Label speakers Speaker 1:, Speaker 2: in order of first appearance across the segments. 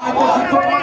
Speaker 1: আমার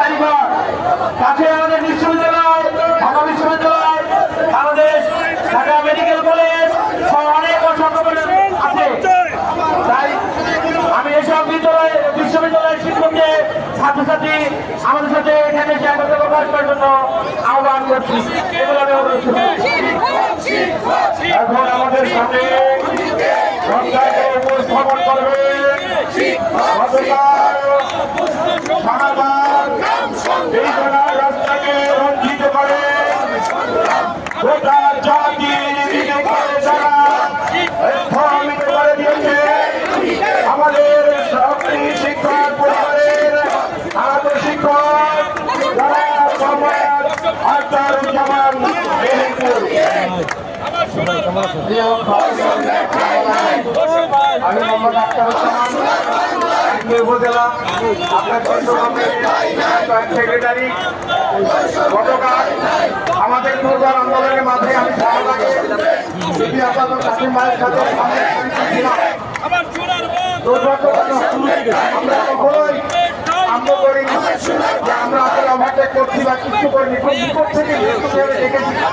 Speaker 2: কারিগর। কাছে আমাদের বিশ্ববিদ্যালয়, ঢাকা বিশ্ববিদ্যালয় আমাদের ঢাকা মেডিকেল কলেজ অনেক আছে। তাই আমি এসব বিদ্যালয়, বিশ্ববিদ্যালয়ের শিক্ষককে, ছাত্রছাত্রী আমাদের সাথে এখানে স্বাগত প্রকাশ করার জন্য আহ্বান করছি। এখন আমাদের সামনে উপস্থাপন করবে সেক্রেটারি। গতকাল আমাদের পূর্বার আন্দোলনের মাঝে আমি যদি আপনার কাশিম সাথে দুর্ভাগ্যজনক
Speaker 1: আমরা
Speaker 2: কখনোই আমরা করছি বা কিছু করিনি বিপদ থেকে দেখেছি।